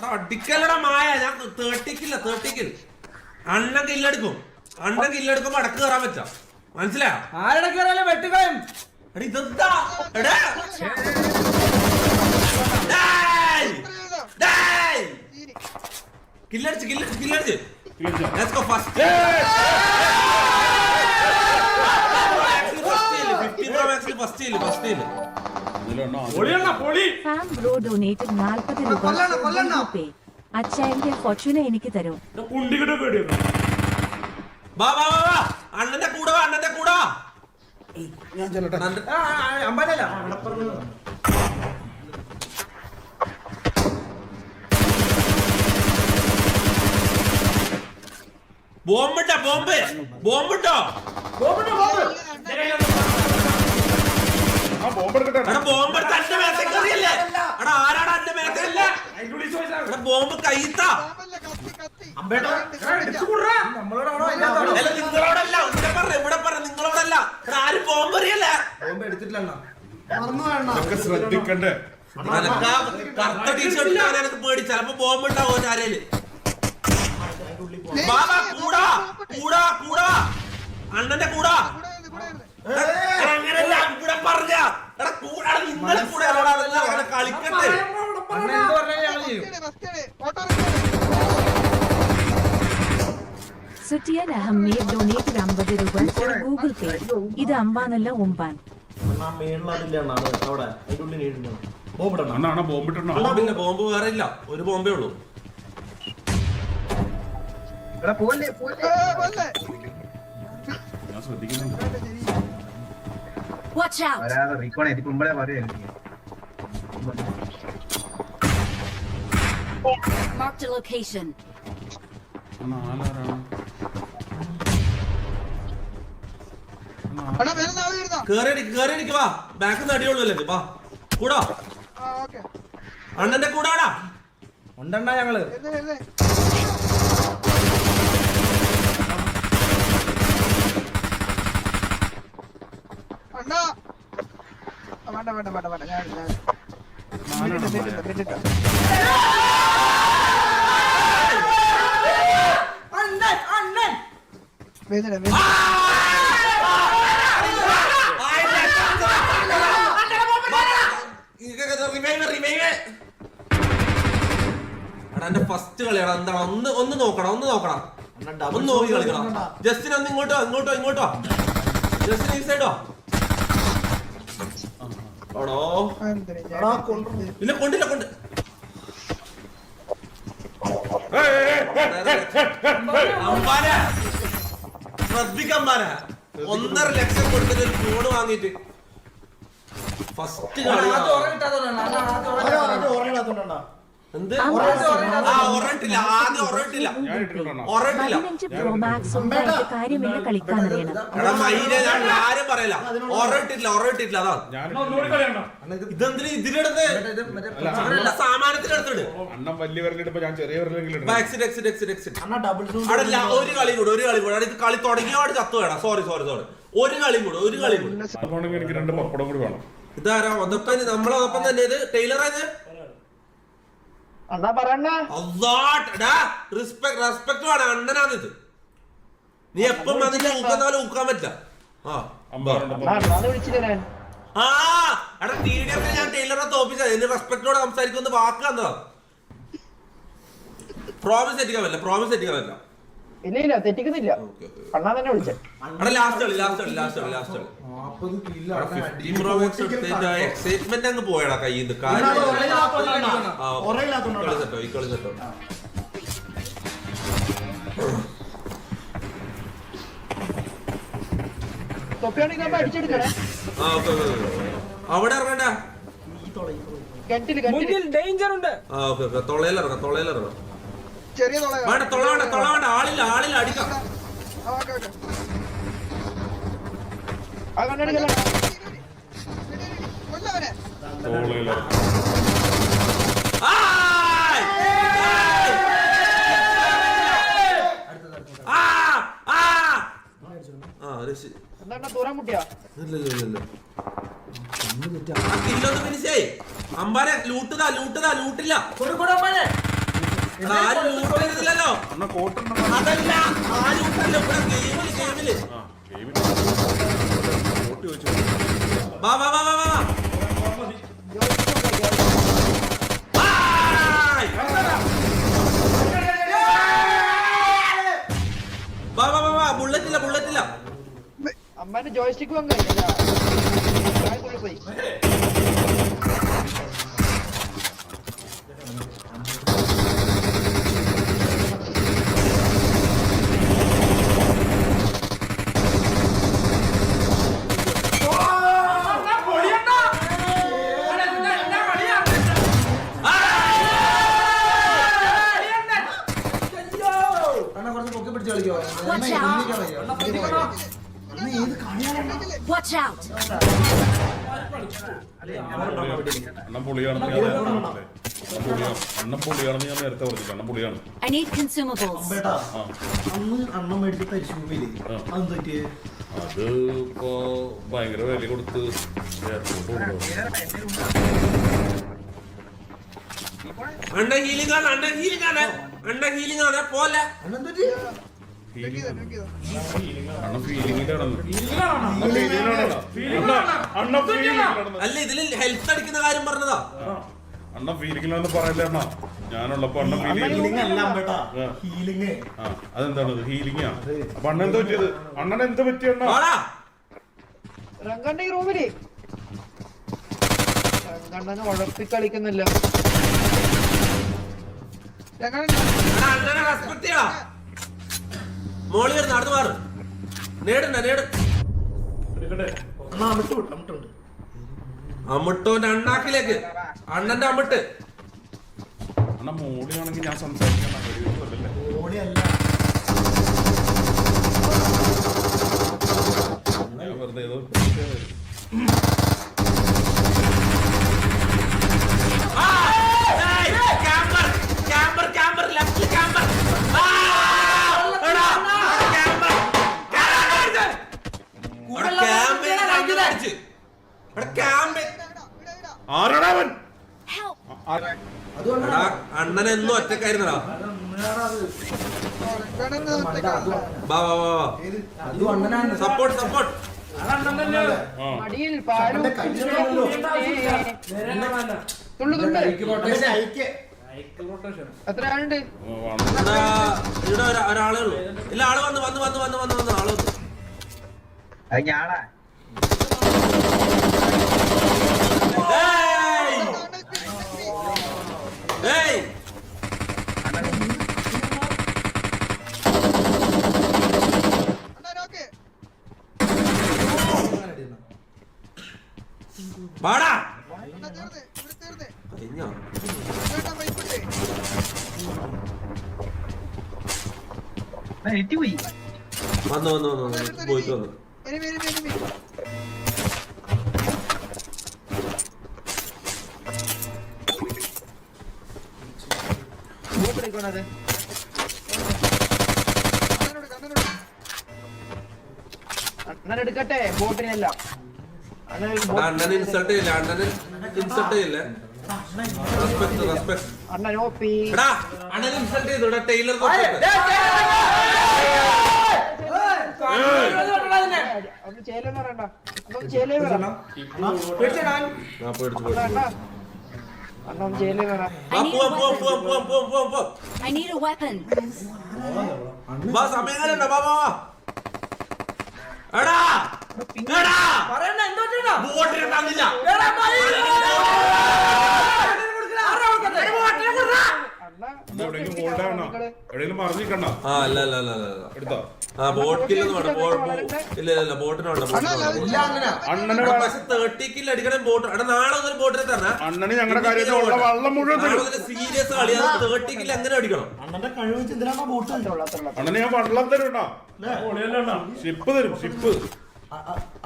എടാ അടിക്കല്ലടാ മായ. ഞാൻ തേർട്ടിക്കില്ല തേർട്ടിക്കിൽ അണ്ണൻ കില്ലെടുക്കും. അണ്ണൻ കില്ലെടുക്കുമ്പോ അടക്ക് കയറാൻ പറ്റാ. മനസ്സിലായോ? ആരുടെ കയറാലും വെട്ടുകയും? എടാ ഇതെന്താ? എടാ! കില്ലടിച്ച് കില്ലടിച്ച് കില്ലടിച്ച്. Let's go മാക്സിൽ ഫസ്റ്റ് ഫസ്റ്റ് ചെയ്യില്ല ഫാം ബ്രോ ഡൊനേറ്റഡ് നാൽപ്പത് രൂപ എനിക്ക് തരും. വാ വാ വാ വാ. അണ്ണന്റെ കൂടെ അണ്ണന്റെ കൂടെ ഞാൻ ചെല്ലട്ടെ. അമ്പനല്ല. ബോംബിട്ടോ ബോംബ്. ബോംബിട്ടോ ആ ബോംബ് എടുക്കട്ടെ എടാ ബോംബ് എടുത്ത് എന്റെ മേത്തെ കയറിയല്ലേ എടാ ആരാടാ എന്റെ മേത്തല്ലേ എടാ ബോംബ് കയ്യത്താ. നിങ്ങളോടല്ല ഇവിടെ പറ ഇവിടെ പറ നിങ്ങളോടല്ല. എടാ ആരും ബോംബ് അറിയല്ല ബോംബ് എടുത്തിട്ടില്ല ഇതൊക്കെ ശ്രദ്ധിക്കണ്ടേ? കറുത്ത ടീഷർട്ട് എനിക്ക് പേടി ചിലപ്പോ ബോംബ് ഉണ്ടാവും ആരേൽ. ബാബാ കൂടാ കൂടാ കൂടാ. അണ്ണന്റെ കൂടാ. അങ്ങനല്ല ഇവിടെ പറഞ്ഞ. എടാ കൂടാ നിങ്ങളെ കൂടെ കളിക്കട്ടെ. സുറ്റിയൻ അഹമ്മീദ് ഡൊനേറ്റഡ് അമ്പത് രൂപ ഗൂഗിൾ പേ ഇത് അമ്പാനല്ല ഒമ്പാൻ. അണ്ണ അണ്ണ ബോംബ് ഇട്ടോ ബോംബില്ല ബോംബ് വേറെ ഇല്ല. ഒരു ബോംബേ ഉള്ളൂ. ഞാൻ ശ്രദ്ധിക്കുന്നുണ്ട്. ആലാരാണ് a location. അടിക്ക് വാ. ബാക്ക് അല്ലേ വാ. കൂടാ? അണ്ണന്റെ കൂടാടാ ഉണ്ടെണ്ണ ഞങ്ങൾ. അണ്ണാ. വേണ്ട വേണ്ട വേണ്ട വേണ്ട. ഞാൻ മിനിറ്റ് എന്റെ ഫസ്റ്റ് കളിയാണ് എന്താണ് ഒന്ന് ഒന്ന് നോക്കണം ഒന്ന് നോക്കണം. ഒന്ന് നോക്കി കളിക്കണം. ജസ്റ്റിൻ ഒന്ന് ഇങ്ങോട്ടോ ഇങ്ങോട്ടോ ഇങ്ങോട്ടോ. ജസ്റ്റിൻ ഈ സൈഡോ ആണോ? ഇല്ല കൊണ്ടില്ല കൊണ്ട്. അമ്പാനെ ശ്രദ്ധിക്കമ്പാനെ ഒന്നര ലക്ഷം കൊടുത്തിട്ട് ഒരു വാങ്ങിട്ട് വാങ്ങിയിട്ട്. ഫസ്റ്റ് കാര്യമില്ല കളിക്കാൻ അറിയണം. ഒരു കളി കൂടെ ഒരു കളി കൂടെ. ഇത് കളി തുടങ്ങിയോട് ചത്തു വേണം സോറി സോറി സോറി ഒരു കളി കൂടെ ഒരു കളി കൂടെ. എനിക്ക് രണ്ട് പപ്പടം കൂടി വേണം. ഇതാരാ? ഒന്നപ്പം നമ്മളൊപ്പം തന്നെ ഇത്. ടൈലർ ആയത് അണ്ണാ പറയണ്ണ അള്ളാടാ റെസ്പെക്ട് റെസ്പെക്ട് വേണം. അണ്ണനാണിത്. നീ എപ്പം അതിന്റെ ഊക്കുന്ന ഊക്കാൻ പറ്റില്ല. ആ അമ്പാറുണ്ട് അണ്ണാന്ന് വിളിച്ചില്ല ഞാൻ? ആ എടാ ടി ഡി എഫ് ഞാൻ ടൈലറെ തോപ്പിച്ച എന്നെ റെസ്പെക്ടോടെ സംസാരിക്കുന്ന പ്രോമിസ് എത്തിക്കാൻ പറ്റില്ല പ്രോമിസ് എത്തിക്കാൻ പറ്റില്ല. ഇല്ല ഇല്ല തെറ്റിക്കുന്നില്ല അണ്ണാ തന്നെ വിളിച്ചേ. എക്സൈറ്റ്മെന്റ് അങ്ങ് പോയടാ കയ്യിൽ നിന്ന്. അവിടെ ഇറങ്ങണ്ട. ഡേഞ്ചർ ഉണ്ട്. തൊളയിലിറങ്ങാം ഓക്കെ തുള വേണ്ട ആളില്ല ആളില്ല അടിക്കാം. അമ്പാരെ ലൂട്ടുതാ ലൂട്ടുതാ ലൂട്ടില്ല. കൊടുക്കൂടെ അമ്മാനെ അണ്ണ കോട്ടുണ്ട്? അതല്ല ആരും ഇട്ടല്ലോ ഇവിടെ ഗെയിമിൽ ഗെയിമിൽ. ആ ഗെയിമിൽ കോട്ട് ചോദിച്ചു. വാ വാ വാ വാ വാ ആയ്! വാ വാ വാ വാ. ബുള്ളറ്റില്ല ബുള്ളറ്റില്ല അമ്മാന്റെ ജോയ്സ്റ്റിക്ക് വന്നു. അണ്ണൻ പുളിയാണെന്ന് ഞാൻ അണ്ണൻ പുളിയാണെന്ന് ഞാൻ നേരത്തെ പറഞ്ഞില്ല? അണ്ണൻ പുളിയാണ്. I need consumables. ബേട്ടാ അന്ന് അണ്ണൻ മേടിച്ച പരിശൂമില്ലേ. അതെന്ത് പറ്റിയേ അത് ഇപ്പോ ഭയങ്കര വില കൊടുത്ത് എയർപോർട്ട് കൊണ്ടുപോകും അണ്ണ ഹീലിംഗ് ആണ് അണ്ണ ഹീലിംഗ് ആണ്. അണ്ണ ഹീലിംഗ് ആണ്. പോലെ അണ്ണൻ ഫീലിംഗിലാണ് അണ്ണ ഫീലിംഗിലാണ് അല്ല ഇതിൽ ഹെൽത്ത് അടിക്കുന്ന കാര്യം പറഞ്ഞതാ. അണ്ണ ഫീലിംഗിലാണെന്ന് പറയല്ലേ അണ്ണ? ഞാനുള്ളപ്പോ അണ്ണ ഫീലിംഗ് ഹീലിംഗ് ആ. ഹീലിംഗ് ആ അതെന്താണ് ഹീലിംഗ് ആ. അപ്പൊ അണ്ണൻ എന്താ പറ്റിയത്? അണ്ണൻ എന്താ പറ്റിയ അണ്ണ? രംഗണ്ണ റൂമിൽ. രംഗണ്ണനെ വളർത്തി കളിക്കുന്നില്ല രംഗണ്ണൻ എടാ, അണ്ണനെ റെസ്പെക്ട് ചെയ്യടാ മോളി വരുന്ന അടുത്ത് മാറ്. നേടണ്ട നേട്. അമിട്ട് അമ്മിട്ടോന്റെ അണ്ണാക്കിലേക്ക് അണ്ണന്റെ അമ്മട്ട് അണ്ണ മോളിയാണെങ്കിൽ ഞാൻ സംസാരിക്കാൻ ഒറ്റക്കായിരുന്നടാ. സപ്പോർട്ട് സപ്പോർട്ട് മടിയിൽ പാലും. തുള്ളു എത്ര ആളുണ്ട്. ഇവിടെ ഒരാളേ ഉള്ളൂ. ഇല്ല ആൾ വന്ന് വന്ന് വന്ന് വന്ന് വന്ന് വന്ന് ആൾ വന്നു. ഞാനാ. വന്നു വന്നു വന്നു no, പോയിട്ട് വന്നു no, അണ്ണൻ എടുക്കട്ടെ ബോട്ടിനല്ല അണ്ണൻ ഇൻസൾട്ട് ചെയ്യില്ല അണ്ണനെ ഇൻസൾട്ട് ചെയ്യില്ല റെസ്പെക്ട് റെസ്പെക്ട് അണ്ണൻ ഓപ്പി ഇൻസൾട്ട് ചെയ്തു ടൈലർ ഒന്ന് ചേലെന്ന് പറയണ്ട. അണ്ണൻ ചേലേ പറ. പേടിച്ചു പേടിച്ചു അണ്ണ ഒന്ന് ചേലേ പറ. I need a weapon. വാ സമയങ്ങളുണ്ട് വാ വാ വാ. എടാ എടാ. പറയണ്ട എന്തോ ചെയ്യണോ? ബോട്ടിന് തന്നില്ല അണ്ണ അണ്ണാ എവിടെയെങ്കിലും ഹോൾഡ് ആവണോ? എവിടെയെങ്കിലും മറിഞ്ഞു നിൽക്കണ്ട ആ അല്ല അല്ല അല്ല അല്ല അല്ല. എടുത്തോ? അണ്ണന് ഞങ്ങളുടെ കാര്യത്തിൽ ഉള്ള വള്ളം മുഴുവൻ സീരിയസ് കളി തേർട്ടി അടിക്കണം? അണ്ണന്റെ കഴിവ് ബോട്ട് അണ്ണന് ഞാൻ വള്ളം തരും കേട്ടോ. ഷിപ്പ് തരും ഷിപ്പ്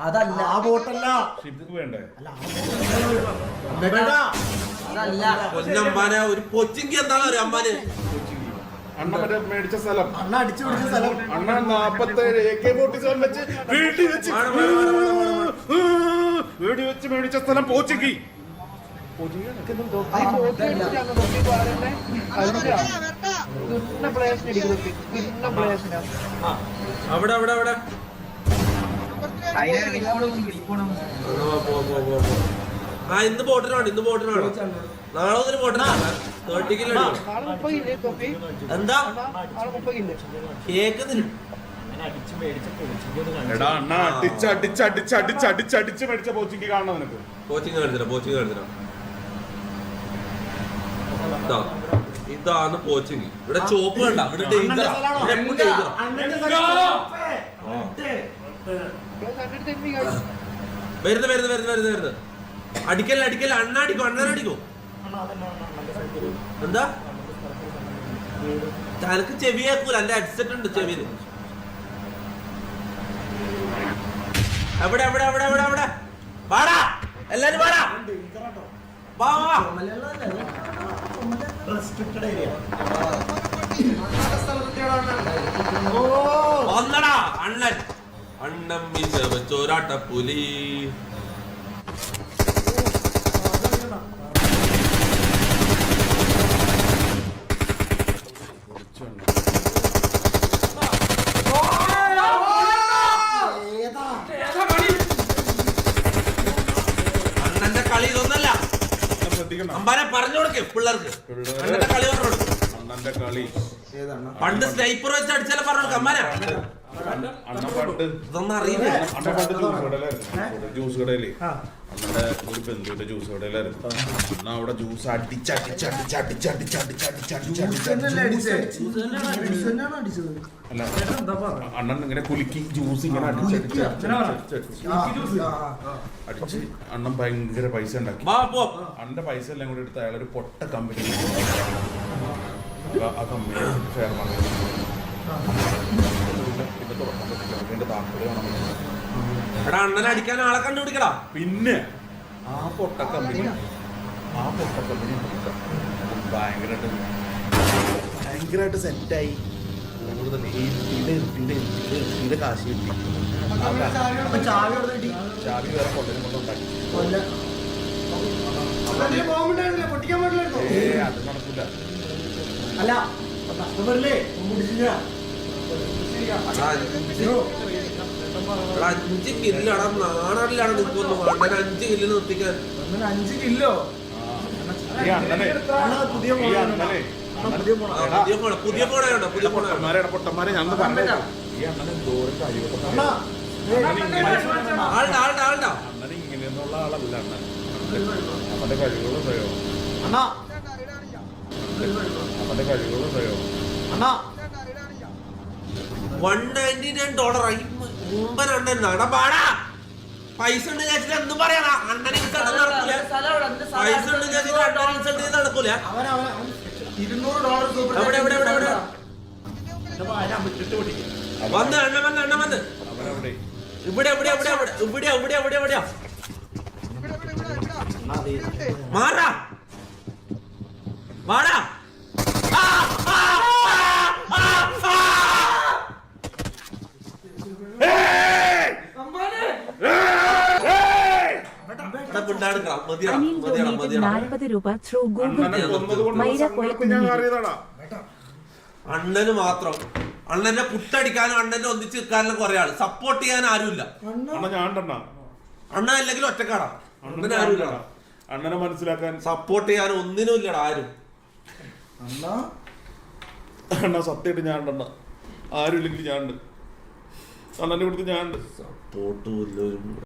അതല്ല ആ ബോട്ടല്ല ഷിപ്പ് വേണ്ടേ? ബേട്ടാ അതല്ല ഒരു കൊച്ചിങ്കി എന്താണ് ഒരു അമ്മാന് അണ്ണ മേടിച്ച സ്ഥലം. അണ്ണ അടിച്ചു പിടിച്ച സ്ഥലം. അണ്ണ നാപ്പത്തേഴ് എ കെ ഫോർട്ടി സെവൻ വെച്ച് വീട്ടിൽ വെച്ച് വീട്ടിൽ വെച്ച് മേടിച്ച സ്ഥലം പോച്ചക്കി അവിടെ അവിടെ അവിടെ. പോ പോ പോ. ആ ഇന്ന് ബോട്ടിനാണ് ഇന്ന് ബോട്ടിനാണ് നാളെ മുതൽ ബോട്ടിനാണ് തേർട്ടി കിലോ എന്താ? കേക്കുന്നില്ല. എടാ അണ്ണാ അടിച്ച് അടിച്ച് അടിച്ച് അടിച്ച് അടിച്ച് അടിച്ച് മേടിച്ച കോച്ചിങ് കാണണം നിനക്ക്. കോച്ചിങ് എടുത്തില്ല കോച്ചിങ് എടുത്തില്ല ഇതാ ഇതാണ് കോച്ചിങ് ഇവിടെ ചോപ്പ് കണ്ട ഇവിടെ ഡേഞ്ചർ വരുന്നു വരുന്നു വരുന്നു വരുന്നു വരുന്നു. അടിക്കൽ അടിക്കൽ അണ്ണാടിക്കോ അണ്ണാടിക്കോ എന്താ? തനക്ക് ചെവിയാക്കൂല എന്റെ ഹെഡ്സെറ്റ് ഉണ്ട് ചെവിയിൽ അവിടെ അവിടെ അവിടെ അവിടെ അവിടെ വാടാ എല്ലാരും വാടാ. വാ വാ. വന്നടാ അണ്ണൻ. അണ്ണം ചോരാട്ട പുലി പിള്ളേർക്ക് പിള്ളേർക്ക്. പണ്ടത്തെ കളി പറഞ്ഞു പണ്ട് സ്നൈപ്പർ വെച്ച് അടിച്ചാലും പറഞ്ഞു കമ്മാനാ ജ്യൂസ് കടയിലേ അന്നത്തെ ഒരു ബന്ധുവിന്റെ ജ്യൂസ് കടയിലായിരുന്നു അന്ന് അവിടെ ജ്യൂസ് അല്ല അണ്ണൻ ഇങ്ങനെ കുലുക്കി ജ്യൂസ് ഇങ്ങനെ അടിച്ച് അണ്ണൻ ഭയങ്കര പൈസ ഉണ്ടാക്കി അണ്ണന്റെ പൈസ എല്ലാം കൂടി എടുത്ത് അയാളൊരു പൊട്ട കമ്പനി ആ കമ്പനി ഷെയർ മാർക്കറ്റ് എടാ അണ്ണനെ അടിക്കാൻ ആളെ കണ്ടുപിടിക്കടാ. പിന്നെ ആ പൊട്ട കമ്പനി ആ പൊട്ട കമ്പനി ഭയങ്കരമായിട്ട് ഭയങ്കരമായിട്ട് സെറ്റായി കാശി എത്തിയുടെ എത്തിയുടെ എത്തിയുടെ എത്തിയുടെ കാശ് കിട്ടി. ചാവി വേറെ കൊല്ലം. കൊണ്ടുണ്ടാക്കി അത് നടക്കില്ല അല്ല കസ്റ്റമറിലേ പിടിച്ചില്ല അഞ്ച്. കില്ലടാ നാണറിലാണ് നിൽക്കുന്നു അണ്ണൻ അഞ്ച് കില്ലിന് നിർത്തിക്കാൻ അഞ്ച് കില്ലോ പുതിയ പുതിയ പുതിയ ഫോണാണ് പുതിയ പൊട്ടന്മാരെ ഞാൻ പറഞ്ഞു അവന്റെ കഴിവുകൾ പ്രയോഗം അവന്റെ കഴിവുകൾ പ്രയോഗം അണ്ണാ. ഡോളർ മുമ്പൻ അണ്ണൻ നടപാടാ പൈസ ഉണ്ട് എന്തും പറയാ. അണ്ണനെ നടക്കൂല. പൈസ ഉണ്ട്. അണ്ണനെ നടക്കൂല. ഡോളർ എവിടെ എവിടെ എവിടെ വന്ന് അണ്ണ വന്ന് അണ്ണ വന്ന്. ഇവിടെ എവിടെ എവിടെ ഇവിടെ എവിടെ എവിടെ എവിടെയാ മാറാ. മാറാ. അനിൽ. നാൽപ്പത് രൂപ ത്രൂ ഗൂഗിൾ പേ മൈര അണ്ണന് മാത്രം. അണ്ണനെ പുട്ടടിക്കാനും അണ്ണനെ ഒന്നിച്ച് നിൽക്കാനും കുറെ ആൾ. സപ്പോർട്ട് ചെയ്യാൻ ആരുമില്ല. അണ്ണ. അണ്ണ അല്ലെങ്കിൽ ഒറ്റക്കാടാ. അണ്ണന് ആരുമില്ല. അണ്ണനെ മനസ്സിലാക്കാൻ സപ്പോർട്ട് ചെയ്യാൻ ഒന്നിനും ഇല്ലടാ ആരും. അണ്ണാ. അണ്ണ സത്യമായിട്ട് ഞാൻ ഉണ്ടെണ്ണ ആരും ഇല്ലെങ്കിൽ ഞാൻ ഉണ്ട്. അണ്ണന്റെ കൊടുത്ത് ഞാൻ ഉണ്ട്. സപ്പോർട്ടും ഇല്ല ഒരു